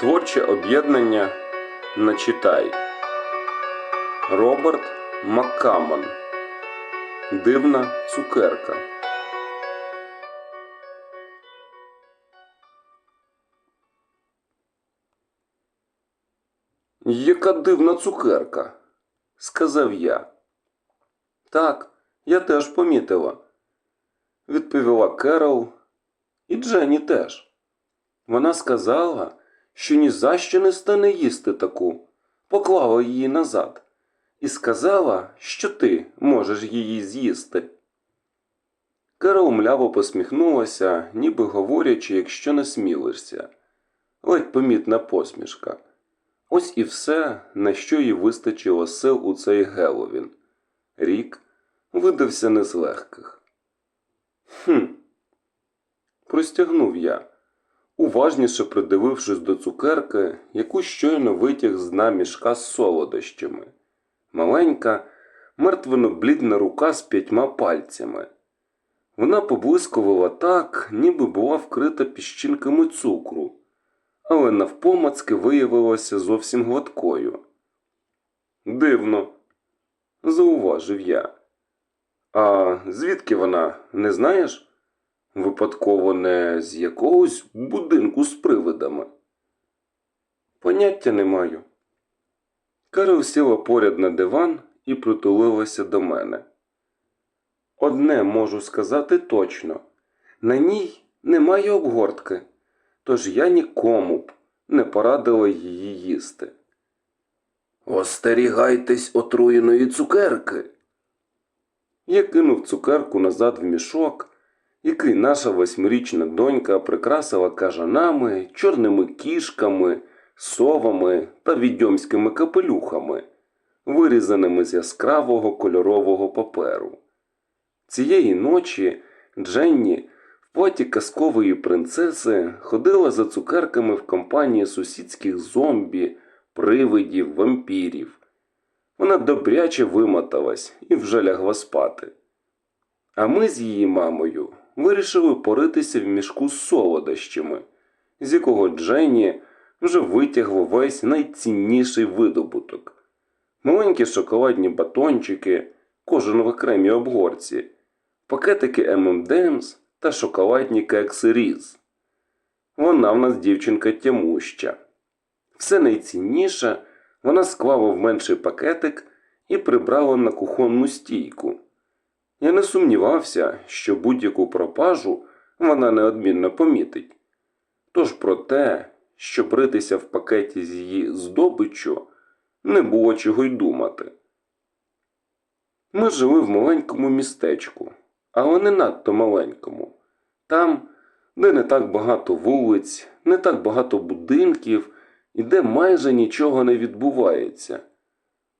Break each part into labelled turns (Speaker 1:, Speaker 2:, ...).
Speaker 1: Творче об'єднання Начитай. Роберт Маккамон. Дивна цукерка. Яка дивна цукерка, сказав я. Так, я теж помітила, відповіла Керол, і Дженні теж. Вона сказала, що ні за що не стане їсти таку, поклала її назад і сказала, що ти можеш її з'їсти. Керол мляво посміхнулася, ніби говорячи, якщо не смілишся. Ледь помітна посмішка. Ось і все, на що їй вистачило сил у цей Геловін. Рік видався не з легких. Хм. Простягнув я, уважніше придивившись до цукерки, яку щойно витяг з дна мішка з солодощами. Маленька, мертвено-блідна рука з п'ятьма пальцями. Вона поблискувала так, ніби була вкрита піщинками цукру, але навпомацки виявилася зовсім гладкою. Дивно, зауважив я. А звідки вона, не знаєш? Випадково не з якогось будинку з привидами. Поняття не маю. Карл сіла поряд на диван і притулилася до мене. Одне можу сказати точно на ній немає обгортки, тож я нікому б не порадила її їсти. Остерігайтесь отруєної цукерки. Я кинув цукерку назад в мішок, який наша восьмирічна донька прикрасила кажанами, чорними кішками, совами та відьомськими капелюхами, вирізаними з яскравого кольорового паперу. Цієї ночі Дженні в платі казкової принцеси ходила за цукерками в компанії сусідських зомбі, привидів, вампірів. Вона добряче вимоталась і вже лягла спати. А ми з її мамою вирішили поритися в мішку з солодощами, з якого Дженні вже витягло весь найцінніший видобуток. Маленькі шоколадні батончики, кожен в окремій обгорці, пакетики M&M's та шоколадні кекси Різ. Вона в нас дівчинка тямуща. Все найцінніше вона склала в менший пакетик і прибрала на кухонну стійку. Я не сумнівався, що будь-яку пропажу вона неодмінно помітить. Тож про те, що бритися в пакеті з її здобиччю, не було чого й думати. Ми жили в маленькому містечку, але не надто маленькому. Там, де не так багато вулиць, не так багато будинків і де майже нічого не відбувається.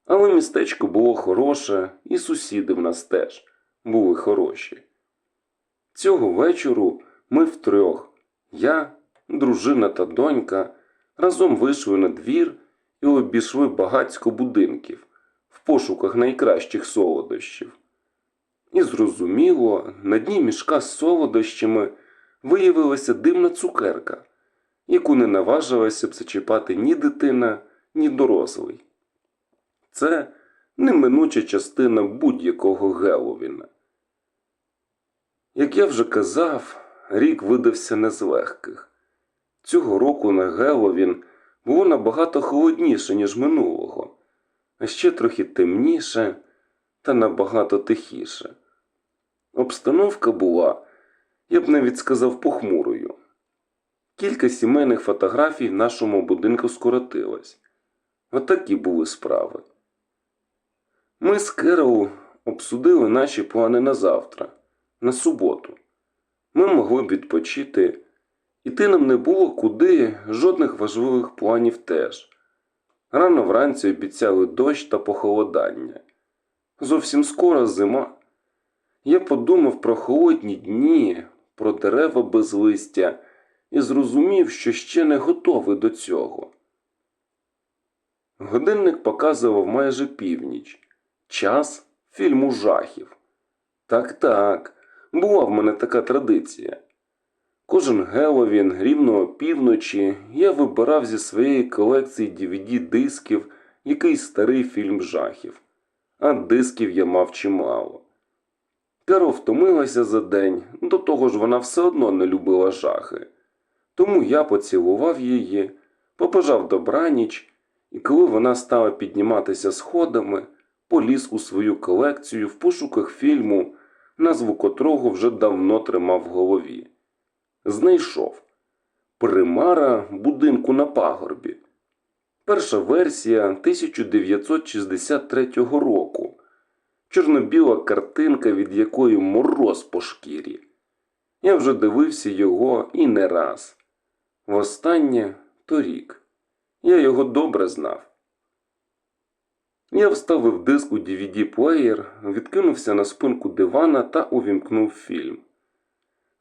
Speaker 1: Але містечко було хороше, і сусіди в нас теж були хороші. Цього вечору ми втрьох, я, дружина та донька, разом вийшли на двір і обійшли багацько будинків в пошуках найкращих солодощів. І зрозуміло, на дні мішка з солодощами виявилася дивна цукерка, яку не наважилася б зачіпати ні дитина, ні дорослий. Це неминуча частина будь-якого Геловіна. Як я вже казав, рік видався не з легких. Цього року на Геловін було набагато холодніше, ніж минулого, а ще трохи темніше та набагато тихіше. Обстановка була, я б навіть сказав, похмурою. Кілька сімейних фотографій в нашому будинку скоротилось. Отакі були справи. Ми з Керол обсудили наші плани на завтра, на суботу. Ми могли б відпочити, іти нам не було куди жодних важливих планів теж. Рано вранці обіцяли дощ та похолодання. Зовсім скоро зима. Я подумав про холодні дні, про дерева без листя і зрозумів, що ще не готовий до цього. Годинник показував майже північ, час фільму жахів. Так, так, була в мене така традиція. Кожен Геловін рівно опівночі я вибирав зі своєї колекції DVD-дисків якийсь старий фільм жахів, а дисків я мав чимало. Каро втомилася за день, до того ж вона все одно не любила жахи. Тому я поцілував її, побажав добраніч, і коли вона стала підніматися сходами, поліз у свою колекцію в пошуках фільму, назву котрого вже давно тримав в голові. Знайшов Примара будинку на пагорбі. Перша версія 1963 року. Чорно-біла картинка, від якої мороз по шкірі. Я вже дивився його і не раз. Востаннє торік. Я його добре знав. Я вставив диск у DVD-плеєр, відкинувся на спинку дивана та увімкнув фільм.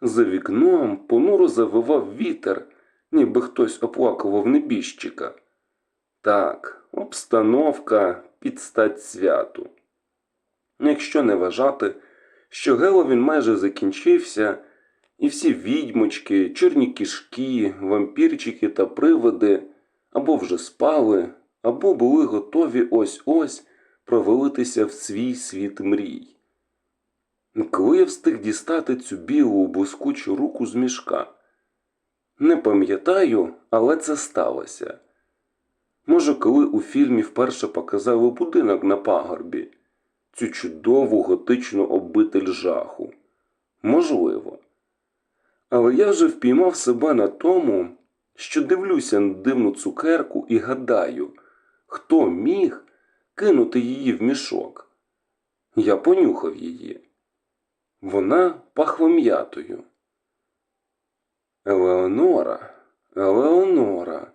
Speaker 1: За вікном понуро завивав вітер, ніби хтось оплакував небіжчика. Так, обстановка під стать святу. Якщо не вважати, що Геловін майже закінчився, і всі відьмочки, чорні кішки, вампірчики та привиди або вже спали, або були готові ось-ось провалитися в свій світ мрій. Коли я встиг дістати цю білу блискучу руку з мішка? Не пам'ятаю, але це сталося. Може, коли у фільмі вперше показали будинок на пагорбі, цю чудову готичну обитель жаху. Можливо. Але я вже впіймав себе на тому, що дивлюся на дивну цукерку і гадаю, хто міг кинути її в мішок. Я понюхав її. Вона пахла м'ятою. Елеонора, Елеонора,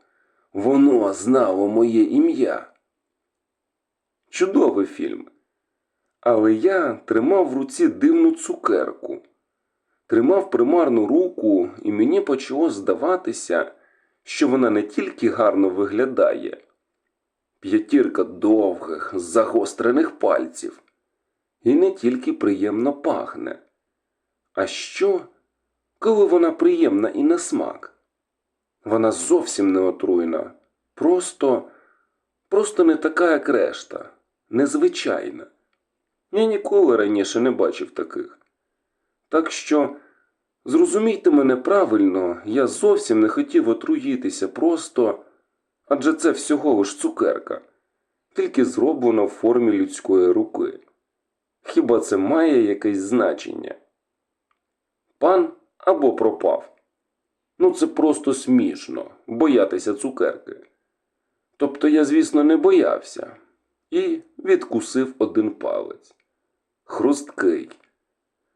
Speaker 1: воно знало моє ім'я. Чудовий фільм. Але я тримав в руці дивну цукерку, тримав примарну руку, і мені почало здаватися, що вона не тільки гарно виглядає, п'ятірка довгих, загострених пальців, і не тільки приємно пахне. А що, коли вона приємна і на смак? Вона зовсім не отруйна, просто, просто не така, як решта, незвичайна. Я ніколи раніше не бачив таких. Так що, зрозумійте мене правильно, я зовсім не хотів отруїтися просто, адже це всього лиш цукерка, тільки зроблена в формі людської руки. Хіба це має якесь значення? Пан або пропав. Ну, це просто смішно боятися цукерки. Тобто я, звісно, не боявся і відкусив один палець. Хрусткий.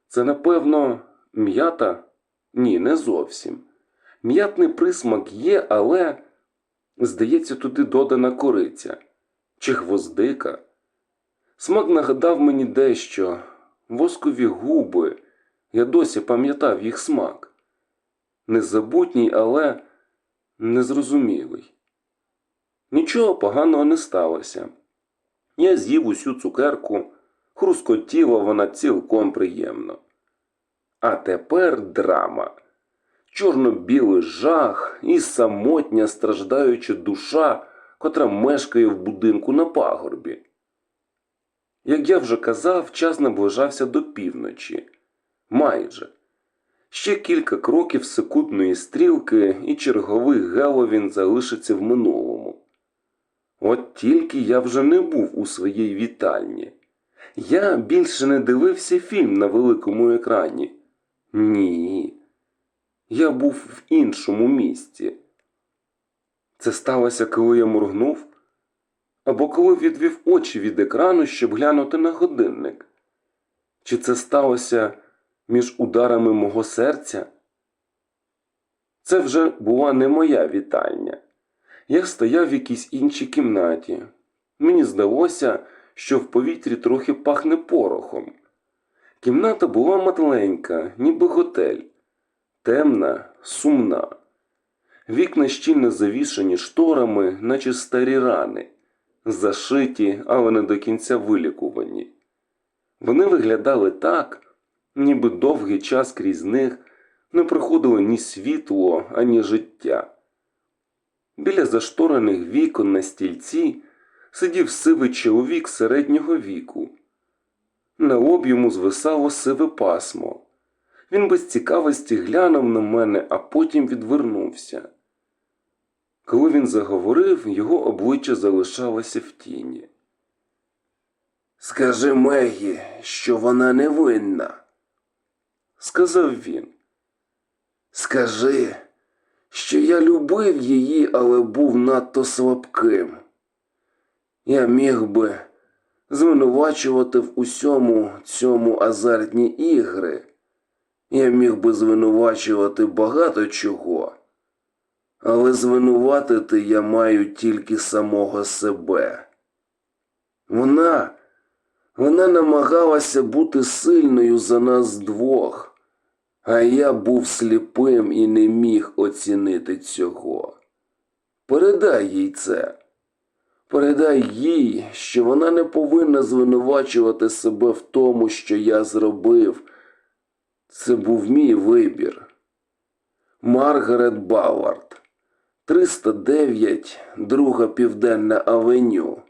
Speaker 1: Це, напевно, м'ята? Ні, не зовсім. М'ятний присмак є, але, здається, туди додана кориця чи гвоздика. Смак нагадав мені дещо воскові губи. Я досі пам'ятав їх смак. Незабутній, але незрозумілий. Нічого поганого не сталося. Я з'їв усю цукерку, хрускотіла вона цілком приємно. А тепер драма. Чорно-білий жах і самотня страждаюча душа, котра мешкає в будинку на пагорбі. Як я вже казав, час наближався до півночі. Майже. Ще кілька кроків секундної стрілки, і черговий Геловін залишиться в минулому. От тільки я вже не був у своїй вітальні. Я більше не дивився фільм на великому екрані. Ні. Я був в іншому місці. Це сталося, коли я моргнув, або коли відвів очі від екрану, щоб глянути на годинник. Чи це сталося між ударами мого серця? Це вже була не моя вітальня. Я стояв в якійсь іншій кімнаті. Мені здалося, що в повітрі трохи пахне порохом. Кімната була матленька, ніби готель, темна, сумна. Вікна щільно завішані шторами, наче старі рани, зашиті, але не до кінця вилікувані. Вони виглядали так, ніби довгий час крізь них не приходило ні світло, ані життя. Біля зашторених вікон на стільці сидів сивий чоловік середнього віку. На лоб йому звисало сиве пасмо. Він без цікавості глянув на мене, а потім відвернувся. Коли він заговорив, його обличчя залишалося в тіні. Скажи Мегі, що вона невинна, сказав він. Скажи, що я любив її, але був надто слабким. Я міг би звинувачувати в усьому цьому азартні ігри. Я міг би звинувачувати багато чого, але звинуватити я маю тільки самого себе. Вона, вона намагалася бути сильною за нас двох, а я був сліпим і не міг оцінити цього. Передай їй це. Передай їй, що вона не повинна звинувачувати себе в тому, що я зробив. Це був мій вибір. Маргарет Бавард, 309, друга Південна Авеню.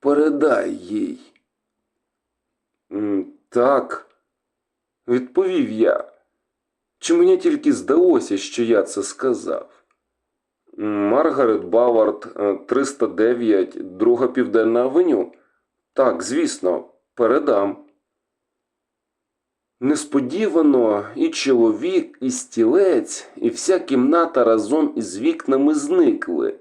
Speaker 1: Передай їй. Так, відповів я. Чи мені тільки здалося, що я це сказав? Маргарет Бавард, е, 309, друга Південна Авеню. Так, звісно, передам. Несподівано і чоловік, і стілець, і вся кімната разом із вікнами зникли.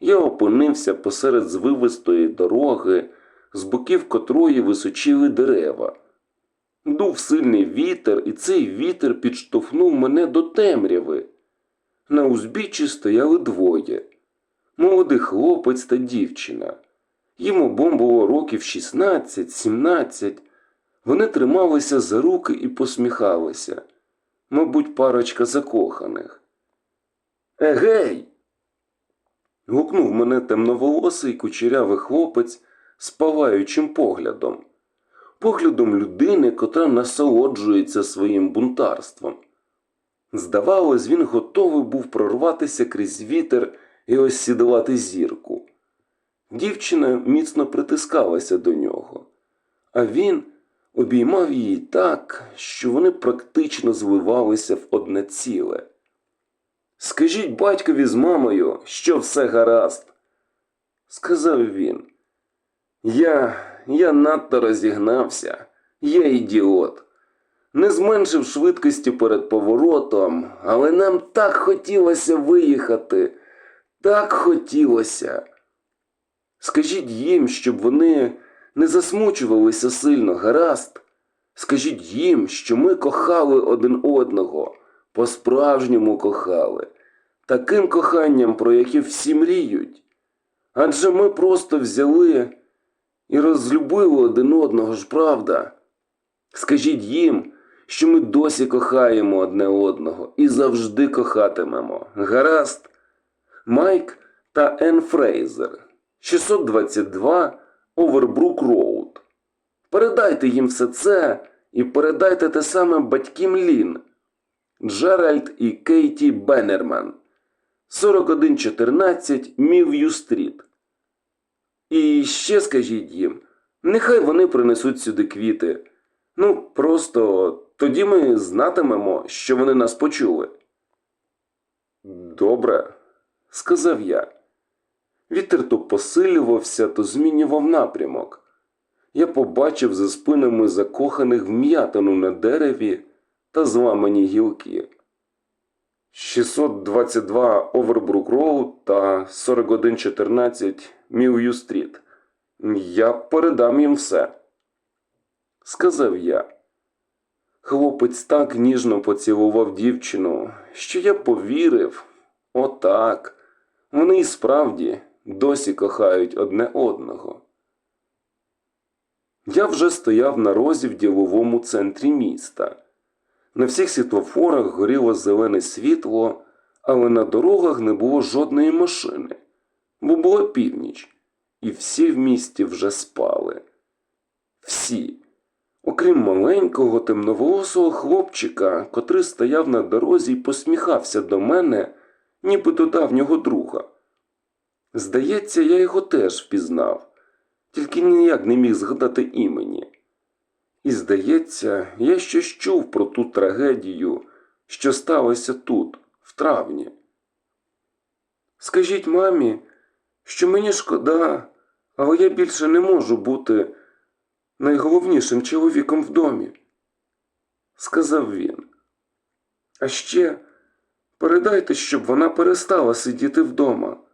Speaker 1: Я опинився посеред звивистої дороги, з боків котрої височили дерева. Дув сильний вітер, і цей вітер підштовхнув мене до темряви. На узбіччі стояли двоє молодий хлопець та дівчина. Їм обом було років 16-17. Вони трималися за руки і посміхалися, мабуть, парочка закоханих. Егей. гукнув мене темноволосий кучерявий хлопець з палаючим поглядом, поглядом людини, котра насолоджується своїм бунтарством. Здавалось, він готовий був прорватися крізь вітер і осідувати зірку. Дівчина міцно притискалася до нього, а він обіймав її так, що вони практично зливалися в одне ціле. Скажіть батькові з мамою, що все гаразд, сказав він. Я, я надто розігнався, я ідіот. Не зменшив швидкості перед поворотом, але нам так хотілося виїхати, так хотілося. Скажіть їм, щоб вони не засмучувалися сильно, гаразд. Скажіть їм, що ми кохали один одного, по-справжньому кохали, таким коханням, про яке всі мріють. Адже ми просто взяли і розлюбили один одного ж, правда? Скажіть їм, що ми досі кохаємо одне одного і завжди кохатимемо. Гаразд. Майк та Енн Фрейзер, 622 Овербрук Роуд. Передайте їм все це і передайте те саме батькам Лін, Джеральд і Кейті Беннерман, 4114 Мів'ю Стріт. І ще скажіть їм, нехай вони принесуть сюди квіти. Ну, просто тоді ми знатимемо, що вони нас почули. Добре, сказав я. Вітер то посилювався, то змінював напрямок. Я побачив за спинами закоханих вм'ятину на дереві та зламані гілки. 622 Овербрук Роуд та 4114 Мілью Стріт. Я передам їм все, сказав я. Хлопець так ніжно поцілував дівчину, що я повірив. Отак. Вони і справді досі кохають одне одного. Я вже стояв на розі в діловому центрі міста. На всіх світлофорах горіло зелене світло, але на дорогах не було жодної машини, бо була північ, і всі в місті вже спали. Всі. окрім маленького темноволосого хлопчика, котрий стояв на дорозі і посміхався до мене, ніби до давнього друга. Здається, я його теж впізнав, тільки ніяк не міг згадати імені. І здається, я щось чув про ту трагедію, що сталося тут, в травні. Скажіть мамі, що мені шкода, але я більше не можу бути найголовнішим чоловіком в домі, сказав він. А ще передайте, щоб вона перестала сидіти вдома.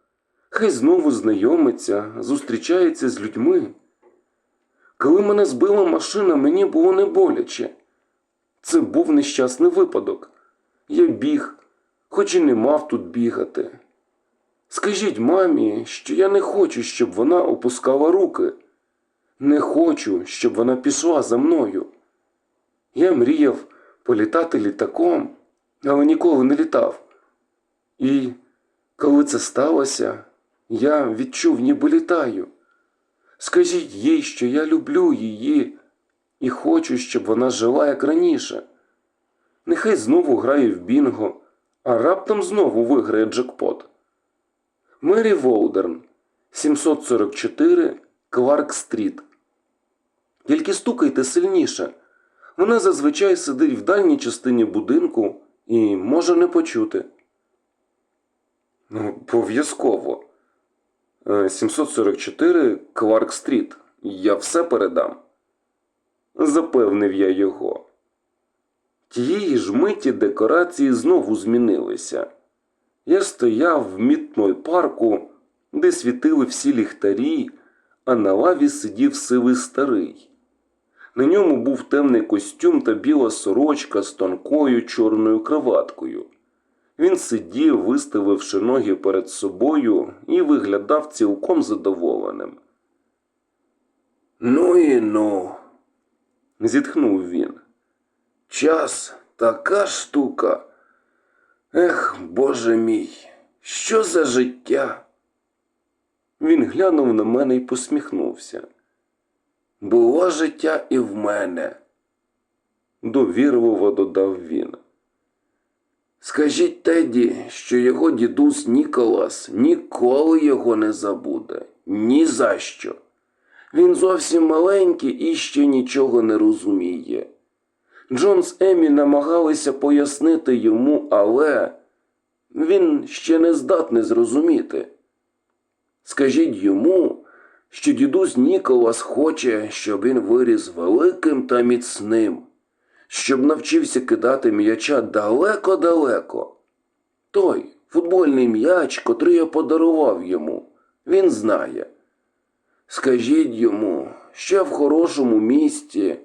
Speaker 1: Хай знову знайомиться, зустрічається з людьми. Коли мене збила машина, мені було не боляче. Це був нещасний випадок. Я біг, хоч і не мав тут бігати. Скажіть мамі, що я не хочу, щоб вона опускала руки. Не хочу, щоб вона пішла за мною. Я мріяв політати літаком, але ніколи не літав. І коли це сталося, я відчув, ніби літаю. Скажіть їй, що я люблю її і хочу, щоб вона жила як раніше. Нехай знову грає в Бінго, а раптом знову виграє джекпот. Мері Волдерн, 744 Кларк Стріт. Тільки стукайте сильніше. Вона зазвичай сидить в дальній частині будинку і може не почути. Ну, обов'язково. Е, 744 Кларк Стріт. Я все передам. Запевнив я його. Тієї ж миті декорації знову змінилися. Я стояв в мітної парку, де світили всі ліхтарі, а на лаві сидів сивий старий. На ньому був темний костюм та біла сорочка з тонкою чорною краваткою. Він сидів, виставивши ноги перед собою, і виглядав цілком задоволеним. Ну і ну, зітхнув він. Час така штука. Ех, Боже мій, що за життя? Він глянув на мене і посміхнувся. Було життя і в мене, довірливо додав він. Скажіть Теді, що його дідусь Ніколас ніколи його не забуде. Ні за що. Він зовсім маленький і ще нічого не розуміє. Джон з Емі намагалися пояснити йому, але він ще не здатний зрозуміти. Скажіть йому, що дідусь Ніколас хоче, щоб він виріс великим та міцним, щоб навчився кидати м'яча далеко-далеко. Той футбольний м'яч, котрий я подарував йому, він знає. Скажіть йому, що я в хорошому місті,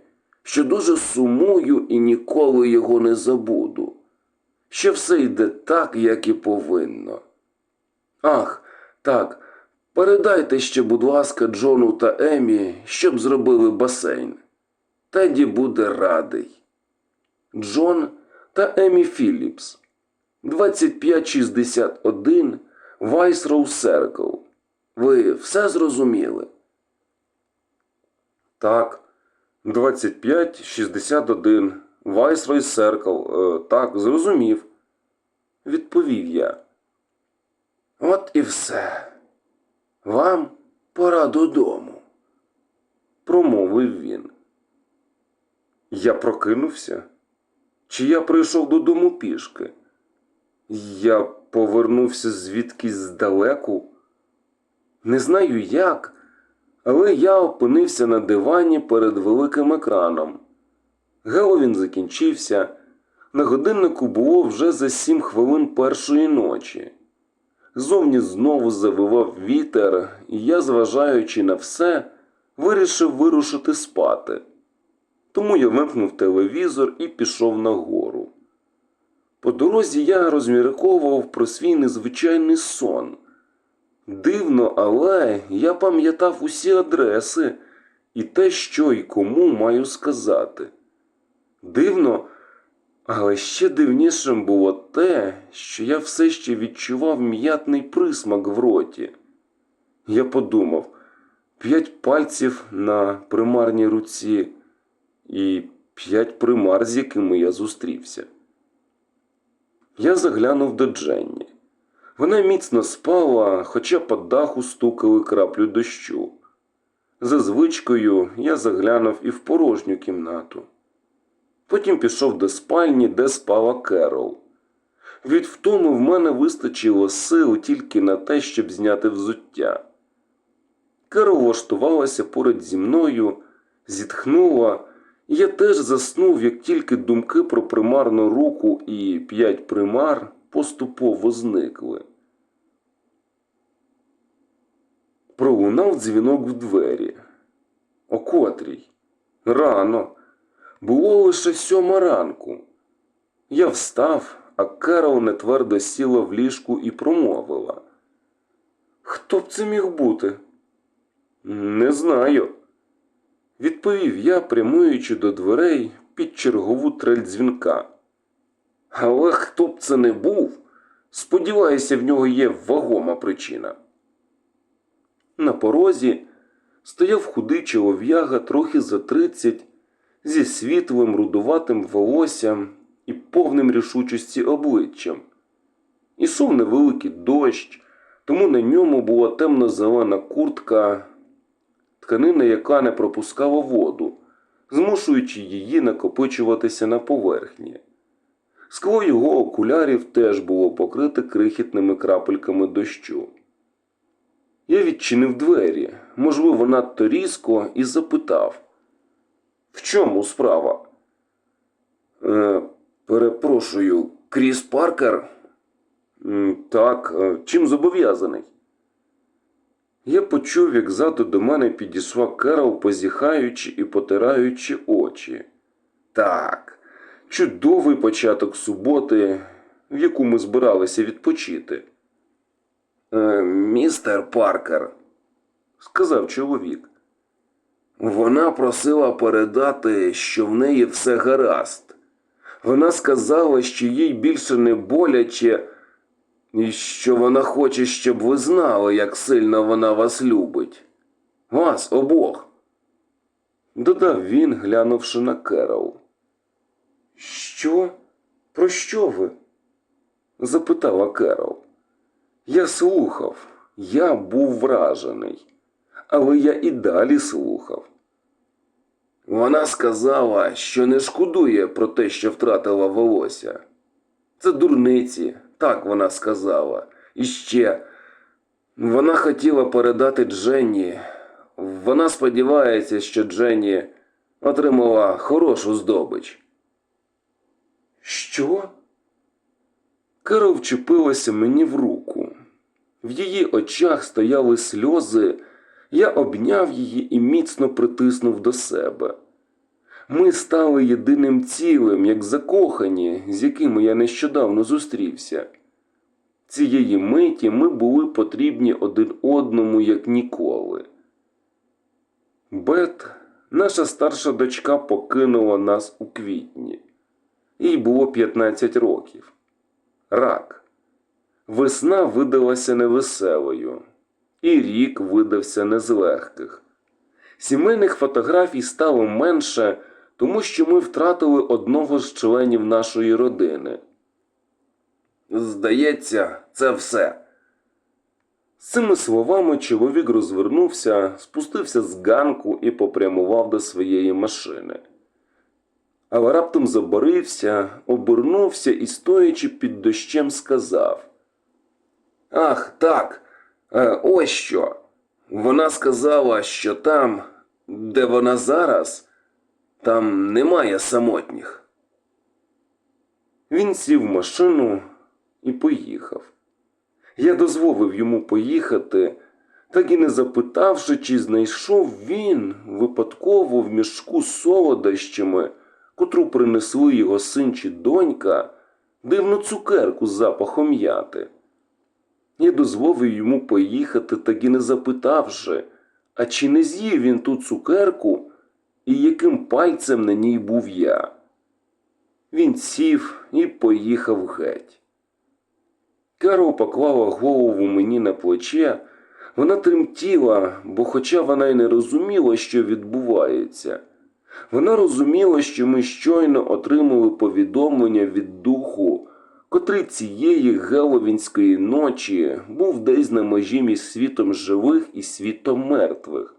Speaker 1: що дуже сумую і ніколи його не забуду, що все йде так, як і повинно. Ах, так, передайте ще, будь ласка, Джону та Емі, щоб зробили басейн. Теді буде радий. Джон та Емі Філіпс. 2561 Вайсроу Серкл. Ви все зрозуміли? Так. 2561 Вайсрой Серкл. Е, Так, зрозумів. Відповів я. От і все. Вам пора додому. Промовив він. Я прокинувся. Чи я прийшов додому пішки? Я повернувся звідкись здалеку. Не знаю як, але я опинився на дивані перед великим екраном. Геловін закінчився. На годиннику було вже за сім хвилин першої ночі. Зовні знову завивав вітер, і я, зважаючи на все, вирішив вирушити спати. Тому я вимкнув телевізор і пішов нагору. По дорозі я розмірковував про свій незвичайний сон. Дивно, але я пам'ятав усі адреси і те, що і кому маю сказати. Дивно, але ще дивнішим було те, що я все ще відчував м'ятний присмак в роті. Я подумав п'ять пальців на примарній руці і п'ять примар, з якими я зустрівся. Я заглянув до Дженні. Вона міцно спала, хоча по даху стукали краплю дощу. За звичкою я заглянув і в порожню кімнату. Потім пішов до спальні, де спала Керол. Від втоми в мене вистачило сил тільки на те, щоб зняти взуття. Керол влаштувалася поряд зі мною, зітхнула, я теж заснув, як тільки думки про примарну руку і п'ять примар поступово зникли. Пролунав дзвінок в двері. О котрій? Рано. Було лише сьома ранку. Я встав, а Керол нетвердо сіла в ліжку і промовила. Хто б це міг бути? Не знаю. Відповів я, прямуючи до дверей під чергову трель дзвінка. Але хто б це не був, сподіваюся, в нього є вагома причина. На порозі стояв худий чолов'яга трохи за тридцять, зі світлим рудуватим волоссям і повним рішучості обличчям. Ішов невеликий дощ, тому на ньому була темно-зелена куртка, тканина, яка не пропускала воду, змушуючи її накопичуватися на поверхні. Скло його окулярів теж було покрите крихітними крапельками дощу. Я відчинив двері, можливо, надто різко, і запитав. В чому справа? Е, перепрошую, Кріс Паркер? Так, е, чим зобов'язаний? Я почув, як ззаду до мене підійшла Керол, позіхаючи і потираючи очі. Так, чудовий початок суботи, в яку ми збиралися відпочити. Е, містер Паркер, сказав чоловік. Вона просила передати, що в неї все гаразд. Вона сказала, що їй більше не боляче, і що вона хоче, щоб ви знали, як сильно вона вас любить. Вас обох. Додав він, глянувши на Керол. Що? Про що ви? запитала Керол. Я слухав, я був вражений, але я і далі слухав. Вона сказала, що не шкодує про те, що втратила волосся. Це дурниці, так вона сказала. І ще вона хотіла передати Дженні. Вона сподівається, що Дженні отримала хорошу здобич. Що? Керол вчепилася мені в руку. В її очах стояли сльози. Я обняв її і міцно притиснув до себе. Ми стали єдиним цілим, як закохані, з якими я нещодавно зустрівся. Цієї миті ми були потрібні один одному, як ніколи. Бет, наша старша дочка, покинула нас у квітні. Їй було 15 років. Рак. Весна видалася невеселою, і рік видався не з легких. Сімейних фотографій стало менше, тому що ми втратили одного з членів нашої родини. Здається, це все. З цими словами чоловік розвернувся, спустився з ганку і попрямував до своєї машини. Але раптом заборився, обернувся і, стоячи під дощем, сказав Ах, так, е, ось що. Вона сказала, що там, де вона зараз, там немає самотніх. Він сів в машину і поїхав. Я дозволив йому поїхати, так і не запитавши, чи знайшов він випадково в мішку з солодощами, котру принесли його син чи донька, дивну цукерку з запахом м'яти. Я дозволив йому поїхати, так і не запитавши, а чи не з'їв він ту цукерку і яким пальцем на ній був я. Він сів і поїхав геть. Карл поклала голову мені на плече. Вона тремтіла, бо, хоча вона й не розуміла, що відбувається, Вона розуміла, що ми щойно отримали повідомлення від духу, котрий цієї геловінської ночі був десь на межі між світом живих і світом мертвих.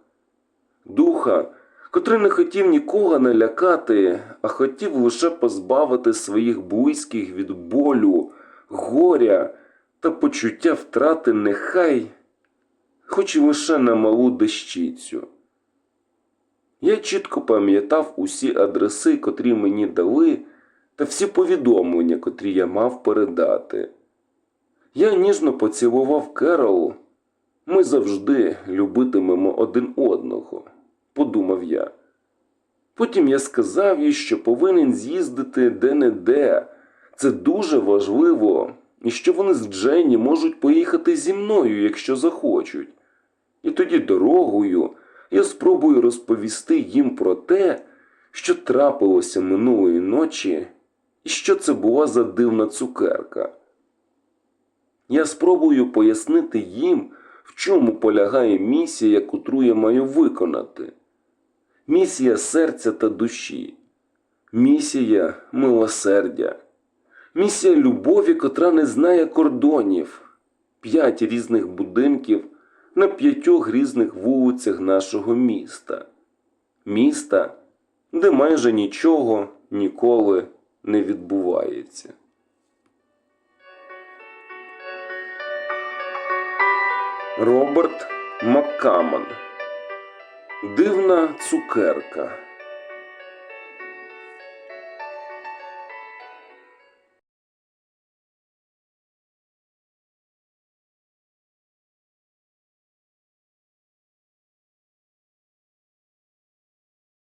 Speaker 1: Духа, котрий не хотів нікого налякати, а хотів лише позбавити своїх близьких від болю, горя та почуття втрати нехай, хоч і лише на малу дещицю. Я чітко пам'ятав усі адреси, котрі мені дали, та всі повідомлення, котрі я мав передати. Я ніжно поцілував Керол. Ми завжди любитимемо один одного, подумав я. Потім я сказав їй, що повинен з'їздити де-не-де. Це дуже важливо, і що вони з Дженні можуть поїхати зі мною, якщо захочуть. І тоді дорогою я спробую розповісти їм про те, що трапилося минулої ночі, і що це була за дивна цукерка. Я спробую пояснити їм, в чому полягає місія, котру я маю виконати. Місія серця та душі, місія милосердя, місія любові, котра не знає кордонів, п'ять різних будинків на п'ятьох різних вулицях нашого міста. Міста, де майже нічого ніколи не відбувається. Роберт Маккаман Дивна цукерка